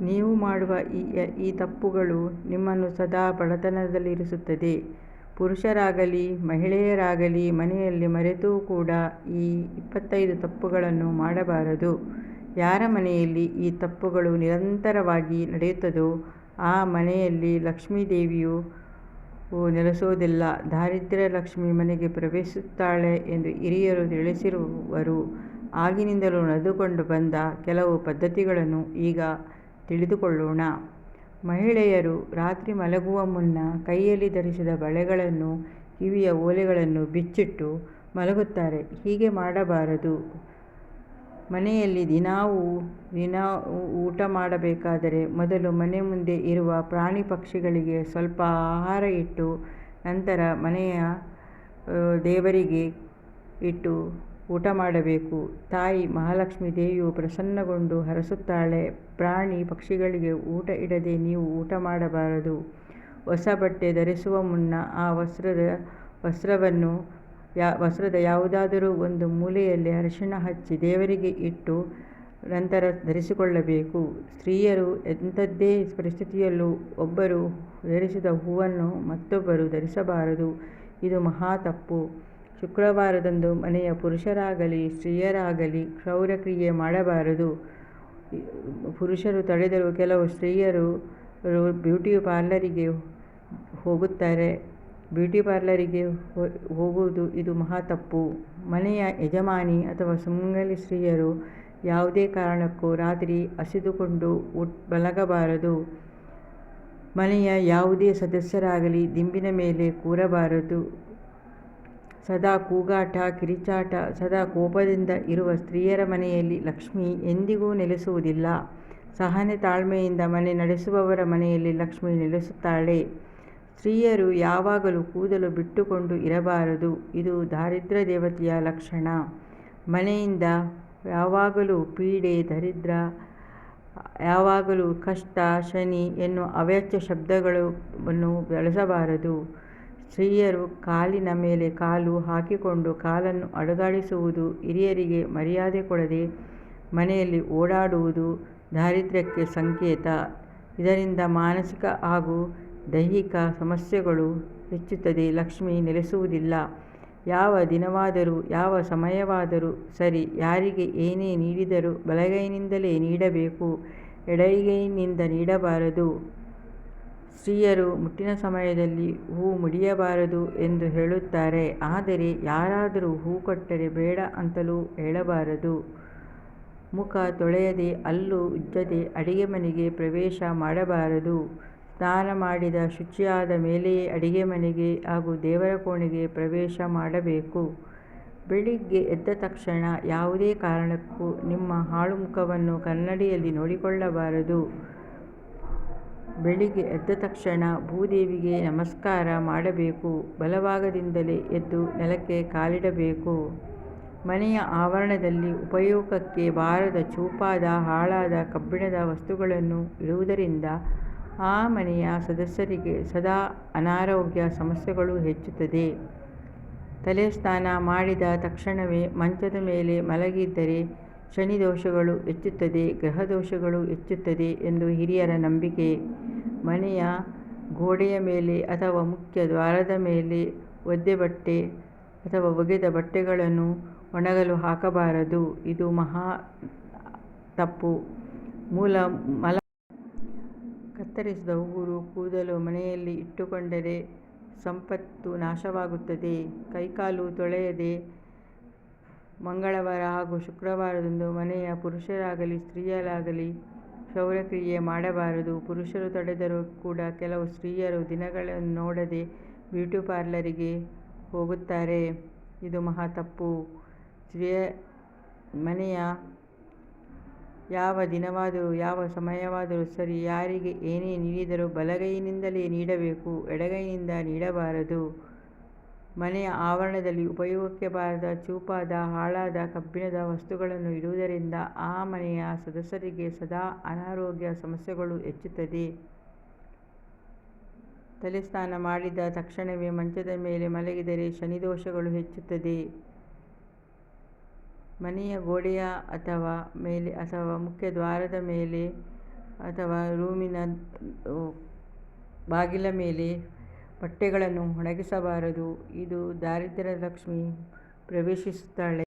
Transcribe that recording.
ನೀವು ಮಾಡುವ ಈ ತಪ್ಪುಗಳು ನಿಮ್ಮನ್ನು ಸದಾ ಬಡತನದಲ್ಲಿರಿಸುತ್ತದೆ. ಪುರುಷರಾಗಲಿ, ಮಹಿಳೆಯರಾಗಲಿ, ಮನೆಯಲ್ಲಿ ಮರೆತೂ ಕೂಡ ಈ ಇಪ್ಪತ್ತೈದು ತಪ್ಪುಗಳನ್ನು ಮಾಡಬಾರದು. ಯಾರ ಮನೆಯಲ್ಲಿ ಈ ತಪ್ಪುಗಳು ನಿರಂತರವಾಗಿ ನಡೆಯುತ್ತದೋ, ಆ ಮನೆಯಲ್ಲಿ ಲಕ್ಷ್ಮೀದೇವಿಯು ನೆಲೆಸೋದಿಲ್ಲ. ದಾರಿದ್ರ್ಯ ಲಕ್ಷ್ಮಿ ಮನೆಗೆ ಪ್ರವೇಶಿಸುತ್ತಾಳೆ ಎಂದು ಹಿರಿಯರು ತಿಳಿಸಿರುವರು. ಆಗಿನಿಂದಲೂ ನಡೆದುಕೊಂಡು ಬಂದ ಕೆಲವು ಪದ್ಧತಿಗಳನ್ನು ಈಗ ತಿಳಿದುಕೊಳ್ಳೋಣ. ಮಹಿಳೆಯರು ರಾತ್ರಿ ಮಲಗುವ ಮುನ್ನ ಕೈಯಲ್ಲಿ ಧರಿಸಿದ ಬಳೆಗಳನ್ನು, ಕಿವಿಯ ಓಲೆಗಳನ್ನು ಬಿಚ್ಚಿಟ್ಟು ಮಲಗುತ್ತಾರೆ. ಹೀಗೆ ಮಾಡಬಾರದು. ಮನೆಯಲ್ಲಿ ದಿನಾವೂ ದಿನ ಊಟ ಮಾಡಬೇಕಾದರೆ ಮೊದಲು ಮನೆ ಮುಂದೆ ಇರುವ ಪ್ರಾಣಿ ಪಕ್ಷಿಗಳಿಗೆ ಸ್ವಲ್ಪ ಆಹಾರ ಇಟ್ಟು, ನಂತರ ಮನೆಯ ದೇವರಿಗೆ ಇಟ್ಟು ಊಟ ಮಾಡಬೇಕು. ತಾಯಿ ಮಹಾಲಕ್ಷ್ಮೀ ದೇವಿಯು ಪ್ರಸನ್ನಗೊಂಡು ಹರಸುತ್ತಾಳೆ. ಪ್ರಾಣಿ ಪಕ್ಷಿಗಳಿಗೆ ಊಟ ಇಡದೆ ನೀವು ಊಟ ಮಾಡಬಾರದು. ಹೊಸ ಬಟ್ಟೆ ಧರಿಸುವ ಮುನ್ನ ಆ ವಸ್ತ್ರದ, ವಸ್ತ್ರವನ್ನು ಯಾ, ವಸ್ತ್ರದ ಯಾವುದಾದರೂ ಒಂದು ಮೂಲೆಯಲ್ಲಿ ಅರಿಶಿಣ ಹಚ್ಚಿ ದೇವರಿಗೆ ಇಟ್ಟು ನಂತರ ಧರಿಸಿಕೊಳ್ಳಬೇಕು. ಸ್ತ್ರೀಯರು ಎಂಥದ್ದೇ ಪರಿಸ್ಥಿತಿಯಲ್ಲೂ ಒಬ್ಬರು ಧರಿಸಿದ ಹೂವನ್ನು ಮತ್ತೊಬ್ಬರು ಧರಿಸಬಾರದು. ಇದು ಮಹಾ ತಪ್ಪು. ಶುಕ್ರವಾರದಂದು ಮನೆಯ ಪುರುಷರಾಗಲಿ, ಸ್ತ್ರೀಯರಾಗಲಿ ಕ್ಷೌರಕ್ರಿಯೆ ಮಾಡಬಾರದು. ಪುರುಷರು ತಡೆದರೂ ಕೆಲವು ಸ್ತ್ರೀಯರು ಬ್ಯೂಟಿ ಪಾರ್ಲರಿಗೆ ಹೋಗುತ್ತಾರೆ. ಬ್ಯೂಟಿ ಪಾರ್ಲರಿಗೆ ಹೋಗುವುದು ಇದು ಮಹಾ ತಪ್ಪು. ಮನೆಯ ಯಜಮಾನಿ ಅಥವಾ ಸುಮಂಗಲಿ ಸ್ತ್ರೀಯರು ಯಾವುದೇ ಕಾರಣಕ್ಕೂ ರಾತ್ರಿ ಹಸಿದುಕೊಂಡು ಮಲಗಬಾರದು. ಮನೆಯ ಯಾವುದೇ ಸದಸ್ಯರಾಗಲಿ, ದಿಂಬಿನ ಮೇಲೆ ಕೂರಬಾರದು. ಸದಾ ಕೂಗಾಟ, ಕಿರಿಚಾಟ, ಸದಾ ಕೋಪದಿಂದ ಇರುವ ಸ್ತ್ರೀಯರ ಮನೆಯಲ್ಲಿ ಲಕ್ಷ್ಮಿ ಎಂದಿಗೂ ನೆಲೆಸುವುದಿಲ್ಲ. ಸಹನೆ ತಾಳ್ಮೆಯಿಂದ ಮನೆ ನಡೆಸುವವರ ಮನೆಯಲ್ಲಿ ಲಕ್ಷ್ಮಿ ನೆಲೆಸುತ್ತಾಳೆ. ಸ್ತ್ರೀಯರು ಯಾವಾಗಲೂ ಕೂದಲು ಬಿಟ್ಟುಕೊಂಡು ಇರಬಾರದು. ಇದು ದಾರಿದ್ರ ದೇವತೆಯ ಲಕ್ಷಣ. ಮನೆಯಿಂದ ಯಾವಾಗಲೂ ಪೀಡೆ, ದರಿದ್ರ, ಯಾವಾಗಲೂ ಕಷ್ಟ, ಶನಿ ಎನ್ನುವ ಅವ್ಯಾಚ್ಯ ಶಬ್ದಗಳನ್ನು ಬಳಸಬಾರದು. ಸ್ತ್ರೀಯರು ಕಾಲಿನ ಮೇಲೆ ಕಾಲು ಹಾಕಿಕೊಂಡು ಕಾಲನ್ನು ಅಲುಗಾಡಿಸುವುದು ಹಿರಿಯರಿಗೆ ಮರ್ಯಾದೆ ಕೊಡದೆ ಮನೆಯಲ್ಲಿ ಓಡಾಡುವುದು ದಾರಿದ್ರ್ಯಕ್ಕೆ ಸಂಕೇತ. ಇದರಿಂದ ಮಾನಸಿಕ ಹಾಗೂ ದೈಹಿಕ ಸಮಸ್ಯೆಗಳು ಹೆಚ್ಚುತ್ತದೆ. ಲಕ್ಷ್ಮಿ ನೆಲೆಸುವುದಿಲ್ಲ. ಯಾವ ದಿನವಾದರೂ, ಯಾವ ಸಮಯವಾದರೂ ಸರಿ, ಯಾರಿಗೆ ಏನೇ ನೀಡಿದರೂ ಬಲಗೈನಿಂದಲೇ ನೀಡಬೇಕು. ಎಡಗೈನಿಂದ ನೀಡಬಾರದು. ಸ್ತ್ರೀಯರು ಮುಟ್ಟಿನ ಸಮಯದಲ್ಲಿ ಹೂ ಮುಡಿಯಬಾರದು ಎಂದು ಹೇಳುತ್ತಾರೆ. ಆದರೆ ಯಾರಾದರೂ ಹೂ ಕೊಟ್ಟರೆ ಬೇಡ ಅಂತಲೂ ಹೇಳಬಾರದು. ಮುಖ ತೊಳೆಯದೆ ಹಲ್ಲು ಉಜ್ಜದೆ ಅಡಿಗೆ ಮನೆಗೆ ಪ್ರವೇಶ ಮಾಡಬಾರದು. ಸ್ನಾನ ಮಾಡಿದ ಶುಚಿಯಾದ ಮೇಲೆಯೇ ಅಡಿಗೆ ಮನೆಗೆ ಹಾಗೂ ದೇವರ ಕೋಣೆಗೆ ಪ್ರವೇಶ ಮಾಡಬೇಕು. ಬೆಳಿಗ್ಗೆ ಎದ್ದ ತಕ್ಷಣ ಯಾವುದೇ ಕಾರಣಕ್ಕೂ ನಿಮ್ಮ ಹಾಳು ಮುಖವನ್ನು ಕನ್ನಡಿಯಲ್ಲಿ ನೋಡಿಕೊಳ್ಳಬಾರದು. ಬೆಳಿಗ್ಗೆ ಎದ್ದ ತಕ್ಷಣ ಭೂದೇವಿಗೆ ನಮಸ್ಕಾರ ಮಾಡಬೇಕು. ಬಲಭಾಗದಿಂದಲೇ ಎದ್ದು ನೆಲಕ್ಕೆ ಕಾಲಿಡಬೇಕು. ಮನೆಯ ಆವರಣದಲ್ಲಿ ಉಪಯೋಗಕ್ಕೆ ಬಾರದ ಚೂಪಾದ, ಹಾಳಾದ ಕಬ್ಬಿಣದ ವಸ್ತುಗಳನ್ನು ಇಡುವುದರಿಂದ ಆ ಮನೆಯ ಸದಸ್ಯರಿಗೆ ಸದಾ ಅನಾರೋಗ್ಯ ಸಮಸ್ಯೆಗಳು ಹೆಚ್ಚುತ್ತದೆ. ತಲೆ ಸ್ನಾನ ಮಾಡಿದ ತಕ್ಷಣವೇ ಮಂಚದ ಮೇಲೆ ಮಲಗಿದ್ದರೆ ಶನಿ ದೋಷಗಳು ಹೆಚ್ಚುತ್ತದೆ ಗ್ರಹ ದೋಷಗಳು ಹೆಚ್ಚುತ್ತದೆ ಎಂದು ಹಿರಿಯರ ನಂಬಿಕೆ. ಮನೆಯ ಗೋಡೆಯ ಮೇಲೆ ಅಥವಾ ಮುಖ್ಯ ದ್ವಾರದ ಮೇಲೆ ಒದ್ದೆ ಬಟ್ಟೆ ಅಥವಾ ಒಗೆದ ಬಟ್ಟೆಗಳನ್ನು ಒಣಗಲು ಹಾಕಬಾರದು. ಇದು ಮಹಾ ತಪ್ಪು. ಮೂಲ ಮಲ ಕತ್ತರಿಸಿದ ಉಗುರು ಕೂದಲು ಮನೆಯಲ್ಲಿ ಇಟ್ಟುಕೊಂಡರೆ ಸಂಪತ್ತು ನಾಶವಾಗುತ್ತದೆ. ಕೈಕಾಲು ತೊಳೆಯದೆ ಮಂಗಳವಾರ ಹಾಗೂ ಶುಕ್ರವಾರದಂದು ಮನೆಯ ಪುರುಷರಾಗಲಿ, ಸ್ತ್ರೀಯರಾಗಲಿ ಕ್ಷೌರಕ್ರಿಯೆ ಮಾಡಬಾರದು. ಪುರುಷರು ತಡೆದರೂ ಕೂಡ ಕೆಲವು ಸ್ತ್ರೀಯರು ದಿನಗಳನ್ನು ನೋಡದೆ ಬ್ಯೂಟಿ ಪಾರ್ಲರಿಗೆ ಹೋಗುತ್ತಾರೆ. ಇದು ಮಹಾ ತಪ್ಪು. ಸ್ತ್ರೀಯ ಮನೆಯ ಯಾವ ದಿನವಾದರೂ, ಯಾವ ಸಮಯವಾದರೂ ಸರಿ ಯಾರಿಗೆ ಏನೇ ನೀಡಿದರೂ ಬಲಗೈಯಿಂದಲೇ ನೀಡಬೇಕು. ಎಡಗೈಯಿಂದ ನೀಡಬಾರದು. ಮನೆಯ ಆವರಣದಲ್ಲಿ ಉಪಯೋಗಕ್ಕೆ ಬಾರದ ಚೂಪಾದ, ಹಾಳಾದ ಕಬ್ಬಿಣದ ವಸ್ತುಗಳನ್ನು ಇಡುವುದರಿಂದ ಆ ಮನೆಯ ಸದಸ್ಯರಿಗೆ ಸದಾ ಅನಾರೋಗ್ಯ ಸಮಸ್ಯೆಗಳು ಹೆಚ್ಚುತ್ತದೆ. ತಲೆ ಸ್ನಾನ ಮಾಡಿದ ತಕ್ಷಣವೇ ಮಂಚದ ಮೇಲೆ ಮಲಗಿದರೆ ಶನಿದೋಷಗಳು ಹೆಚ್ಚುತ್ತದೆ. ಮನೆಯ ಗೋಡೆಯ ಅಥವಾ ಮೇಲೆ ಅಥವಾ ಮುಖ್ಯ ದ್ವಾರದ ಮೇಲೆ ಅಥವಾ ರೂಮಿನ ಬಾಗಿಲ ಮೇಲೆ ಬಟ್ಟೆಗಳನ್ನು ಒಣಗಿಸಬಾರದು. ಇದು ದಾರಿದ್ರ್ಯ ಲಕ್ಷ್ಮಿ ಪ್ರವೇಶಿಸುತ್ತಾಳೆ.